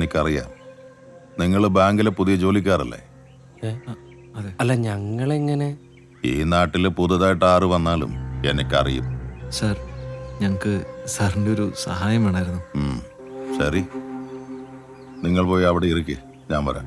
എനിക്കറിയാം. നിങ്ങൾ ബാങ്കിലെ പുതിയ ജോലിക്കാരല്ലേ? അല്ല ഞങ്ങളെങ്ങനെ? ഈ നാട്ടിൽ പുതുതായിട്ട് ആറ് വന്നാലും എനിക്കറിയും. സർ ഞങ്ങൾക്ക് സാറിന്റെ ഒരു സഹായം വേണമായിരുന്നു ശരി. നിങ്ങൾ പോയി അവിടെ ഇരിക്കേ. ഞാൻ വരാം.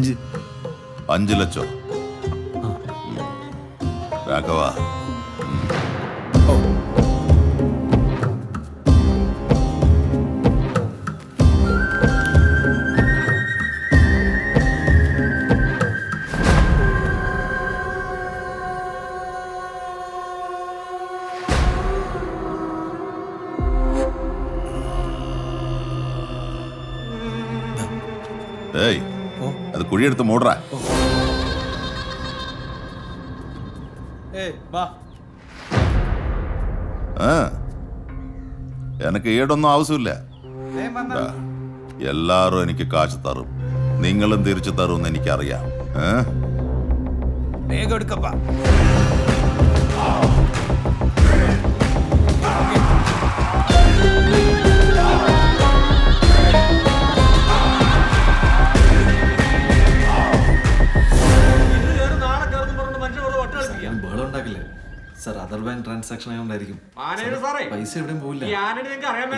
అంజి అంజలచో రాఘవ ఏయ్ അത് കുഴിയെടുത്ത് വാ. ആ എനിക്ക് ഈടൊന്നും ആവശ്യമില്ല. എല്ലാരും എനിക്ക് കാശ് തരും. നിങ്ങളും തിരിച്ചു തരുമെന്ന് എനിക്കറിയാം. ഏ? വേഗം എടുക്കപ്പാ. സാർ അതർ ബാങ്ക് ട്രാൻസാക്ഷൻ ആയതുകൊണ്ടായിരിക്കും സാറേ പൈസ എവിടെയും പോവില്ല.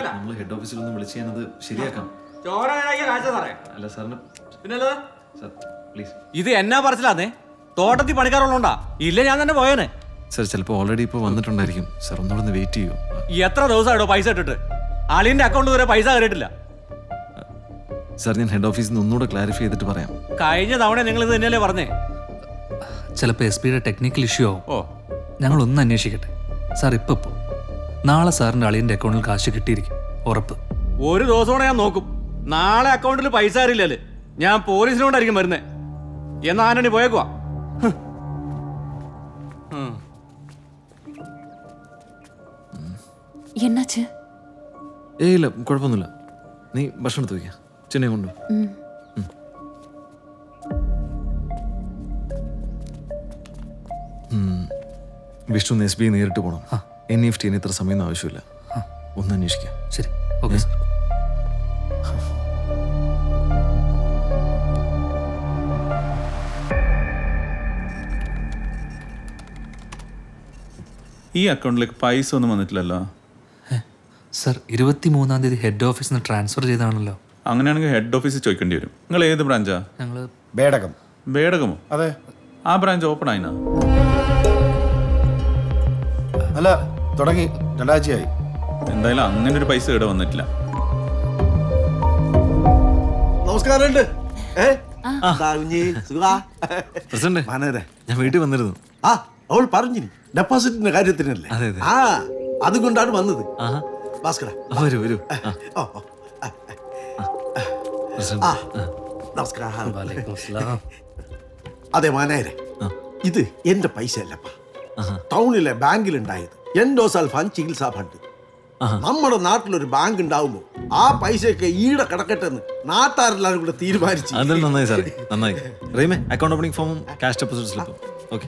നമ്മൾ ഹെഡ് ഓഫീസിൽ ഒന്ന് വിളിച്ച് ഞാനത് ശരിയാക്കാം. അല്ല സാറിന് സാർ പ്ലീസ് ഇത് എന്നാ പറച്ചിലാന്നേ? തോട്ടത്തിൽ പണിക്കാറുള്ളോണ്ടാ ഇല്ല ഞാൻ തന്നെ പോയേനെ. സാർ ചിലപ്പോൾ ഓൾറെഡി ഇപ്പോൾ വന്നിട്ടുണ്ടായിരിക്കും. സാർ ഒന്നുകൂടെ ഒന്ന് വെയിറ്റ് ചെയ്യൂ. ഈ എത്ര ദിവസമായിട്ടോ പൈസ ഇട്ടിട്ട്? അളിയന്റെ അക്കൗണ്ട് വരെ പൈസ കയറിയിട്ടില്ല. സാർ ഞാൻ ഹെഡ് ഓഫീസിൽ നിന്ന് ഒന്നുകൂടെ ക്ലാരിഫൈ ചെയ്തിട്ട് പറയാം. കഴിഞ്ഞ തവണ നിങ്ങൾ ഇത് തന്നെയല്ലേ പറഞ്ഞേ? ചിലപ്പോൾ എസ് പിയുടെ ടെക്നിക്കൽ ഇഷ്യൂ ആവും. ഓ. ഞങ്ങളൊന്ന് അന്വേഷിക്കട്ടെ. സാർ ഇപ്പൊ പോ. നാളെ സാറിന്റെ അളിയന്റെ അക്കൗണ്ടിൽ കാശ് കിട്ടിയിരിക്കും. ഉറപ്പ്. ഒരു ദിവസം ഞാൻ നോക്കും. നാളെ അക്കൗണ്ടിൽ പൈസ അറിയില്ലല്ലേ ഞാൻ പോലീസിനോണ്ടായിരിക്കും വരുന്നേ. എന്നാ ആനണി പോയേക്കുവാ. എന്നാച്ച് ഏയ് ഇല്ല കുഴപ്പമൊന്നുമില്ല. നീ ഭക്ഷണം എടുത്ത് ചെന്നൈ കൊണ്ടുപോകും വിഷ്ണു എസ് ബി നേരിട്ട് പോകണം എൻ ഇ എഫ് ടിന് ഇത്ര സമയം ആവശ്യമില്ല. ഒന്ന് അന്വേഷിക്കാം. ശരി. Okay sir. ഈ അക്കൗണ്ടിലേക്ക് പൈസ ഒന്നും വന്നിട്ടില്ലല്ലോ? സർ ഇരുപത്തി മൂന്നാം തീയതി ഹെഡ് ഓഫീസിൽ നിന്ന് ട്രാൻസ്ഫർ ചെയ്താണല്ലോ അങ്ങനെയാണെങ്കിൽ ഹെഡ് ഓഫീസിൽ ചോദിക്കേണ്ടി വരും. നിങ്ങൾ ഏത് ബ്രാഞ്ചാ? ഞങ്ങൾ ബേടകം. ബേടകമോ? അതെ. ആ ബ്രാഞ്ച് ഓപ്പൺ ആയിനാ? അല്ല തുടങ്ങി. രണ്ടാഴ്ചയായി. എന്തായാലും അങ്ങനെ ഒരു പൈസ ഇവിടെ വന്നിട്ടില്ല. നമസ്കാരം ഉണ്ട്. ദാ കുഞ്ഞി, സുഖാ? പ്രസിഡന്റ് ഞാൻ വീട്ടിൽ വന്നിരുന്നു. ആ അവൾ പറഞ്ഞു ഡെപ്പോസിറ്റിന്റെ കാര്യത്തിനല്ലേ? അതെ, അതെ. ആ അതുകൊണ്ടാണ് വന്നത്. ഭാസ്കര വരൂ വരൂ. നമസ്കാരം. അതെ മാനേരെ. ഇത് എന്റെ പൈസ അല്ലപ്പാ ആഹാ. ബാങ്കിൽ ഉണ്ടായത് എൻഡോസൽഫാൻ ചികിത്സാ ഫണ്ട്. നമ്മുടെ നാട്ടിലൊരു ബാങ്ക് ഉണ്ടാവുമ്പോ ആ പൈസയൊക്കെ ഈടെ കിടക്കട്ടെ എന്ന് നാട്ടാരെല്ലാരും കൂടെ തീരുമാനിച്ചു. അതിൽ നന്നായി സാറേ നന്നായി. റീമേ അക്കൗണ്ട് ഓപ്പണിംഗ് ഫോമും ക്യാഷ് ഡെപ്പോസിറ്റ് സ്ലിപ്പും ഓക്കെ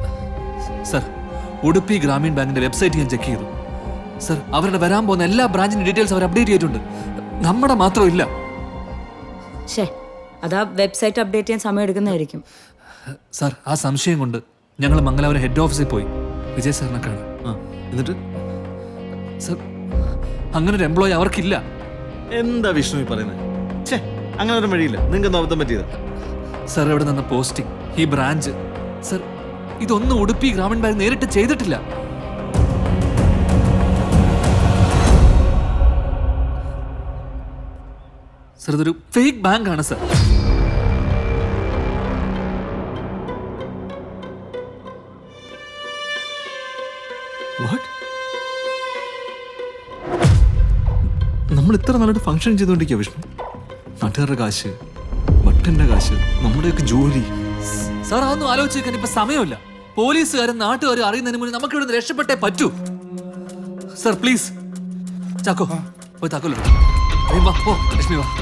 സർ ഉടുപ്പി ഗ്രാമീൺ ബാങ്കിന്റെ വെബ്സൈറ്റ് ഞാൻ ചെക്ക് ചെയ്തു. സർ അവരുടെ വരാൻ പോകുന്ന എല്ലാ ബ്രാഞ്ചിന്റെ ഡീറ്റെയിൽസ് അവർ അപ്ഡേറ്റ് ചെയ്തിട്ടുണ്ട്. നമ്മുടെ മാത്രമില്ല ഷേ അതാ വെബ്സൈറ്റ് അപ്ഡേറ്റ് ചെയ്യാൻ സമയം എടുക്കുന്നതായിരിക്കും. സർ ആ സംശയം കൊണ്ട് ഞങ്ങൾ മംഗലാപുരം ഹെഡ് ഓഫീസിൽ പോയി. വിജയ് സാറിനെ കാണാൻ ആ എന്നിട്ട്? സർ അങ്ങനെ ഒരു എംപ്ലോയി അവർക്കില്ല. എന്താ വിഷ്ണു ഈ പറയുന്നത് ഛേ അങ്ങനെ ഒരു വഴിയില്ല. നിങ്ങൾക്ക് നോക്കാൻ അബദ്ധം പറ്റിയതാ? സർ ഇവിടെ നിന്ന് പോസ്റ്റിംഗ്? ഈ ബ്രാഞ്ച്. സർ ഇതൊന്നും ഉടുപ്പി ഗ്രാമീൺ നേരിട്ട് ചെയ്തിട്ടില്ല. സർ ഇതൊരു ഫേക്ക് ബാങ്ക് ആണ് സർ. വാട്ട് നമ്മൾ ഇത്ര നല്ലൊരു ഫംഗ്ഷൻ ചെയ്തുകൊണ്ടിരിക്കുക വിഷ്ണു. നാട്ടുകാരുടെ കാശ് ഭട്ടന്റെ കാശ് നമ്മുടെയൊക്കെ ജോലി. സാർ അതൊന്നും ആലോചിച്ച് വെക്കാൻ ഇപ്പൊ സമയമില്ല. പോലീസുകാരും നാട്ടുകാരും അറിയുന്നതിന് മുന്നേ നമുക്ക് ഇവിടെ രക്ഷപ്പെട്ടേ പറ്റൂ. Sir please. ചാക്കോ പോയി താക്കോലോ വാ പോ ലക്ഷ്മി വാ.